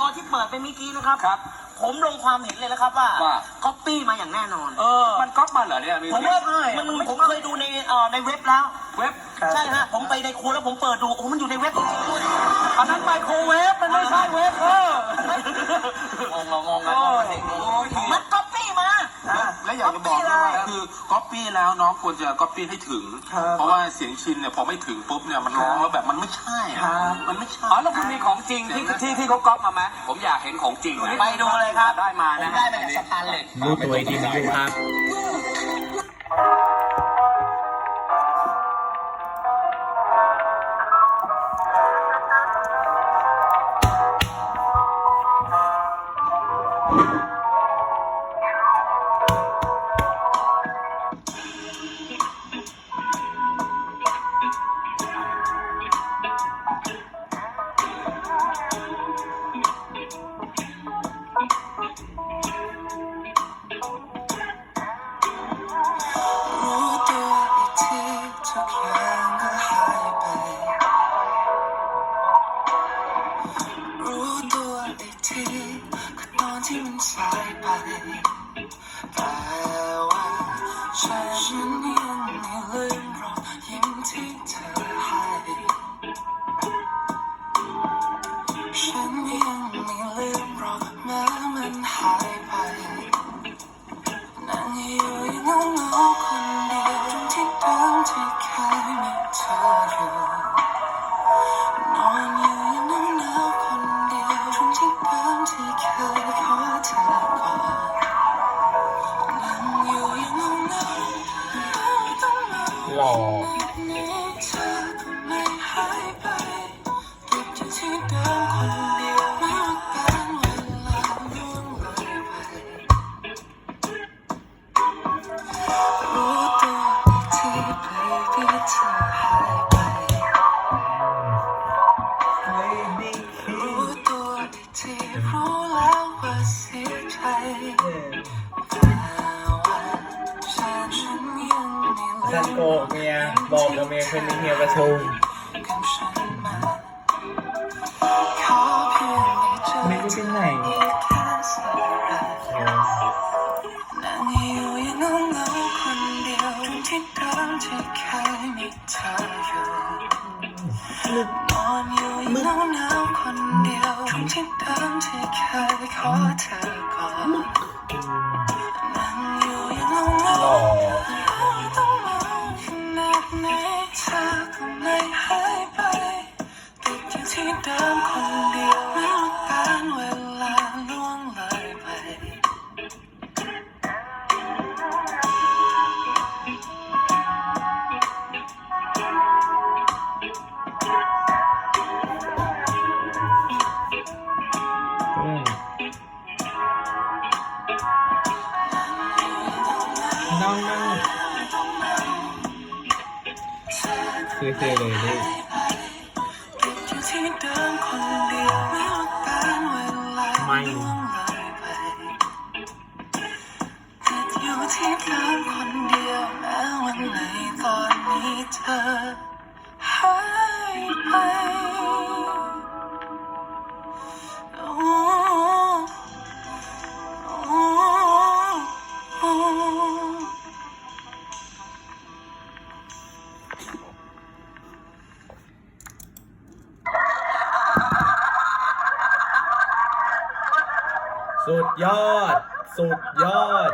โอที่เปิดไปเมื่อกี้นะครับ ครับ ผมลงความเห็นเลยนะครับว่าว่า ก๊อปปี้มาอย่างแน่นอน เออ มันก๊อปมาเหรอเนี่ยมีผมว่ามันผมเคยดูในเอ่อในเว็บแล้ว เว็บใช่ฮะ ผมไปในครัวแล้วผมเปิดดู โอ้ มันอยู่ในเว็บจริงๆด้วยอันนั้นไมโครเวฟมันไม่ใช่เวฟเอองงงงโอ้ย มันก๊อปปี้มา และ อยากจะบอกด้วยว่าคือก๊อปปี้แล้วน้องควรจะก๊อปปี้ให้ถึงเพราะว่าเสียงชินเนี่ยพอไม่ถึงปุ๊บเนี่ยมันร้องแล้วแบบมันไม่ใช่อะมันไม่ใช่อ๋อแล้วคุณมีของจริงที่ที่ที่เขาก๊อปมาไหมผมอยากเห็นของจริงนะไปดูเลยครับ ได้มาผนะมได้มาจากสแตนเลส รู้ตัวอีกทีมันอยู่ครับรู้ ทุกอย่างก็หายไป รู้ตัวอีกทีก็ตอนที่มันสายไปแต่ว่าฉันยังไม่ลืมรอยยิ้มที่เธอ มา ท่านมโกหกเมียบอกกับเมียคืนนี้เมียประชุมกับฉันมาขอเพียงได้เจอไม่รู้ที่ไหนอีกแค่สักครั้งนั่งอยู่อย่างเงาๆคนเดียวตรงที่เดิมที่เคยมีเธออยู่นอนอยู่อย่างหนาวๆคนเดียวตรงที่เดิมที่เคยขอเธอกอดนั่ ดอยู่ที่เดิมคนเดียวไม่ว่ ที่เดิมคนเดียวไม่ว่าการเวลาไม่ล่วงเลยไปติดอยู่ที่เดิมคนเดียวแม้วันไหนตอนนี้เธอหายไป สุดยอด สุดยอด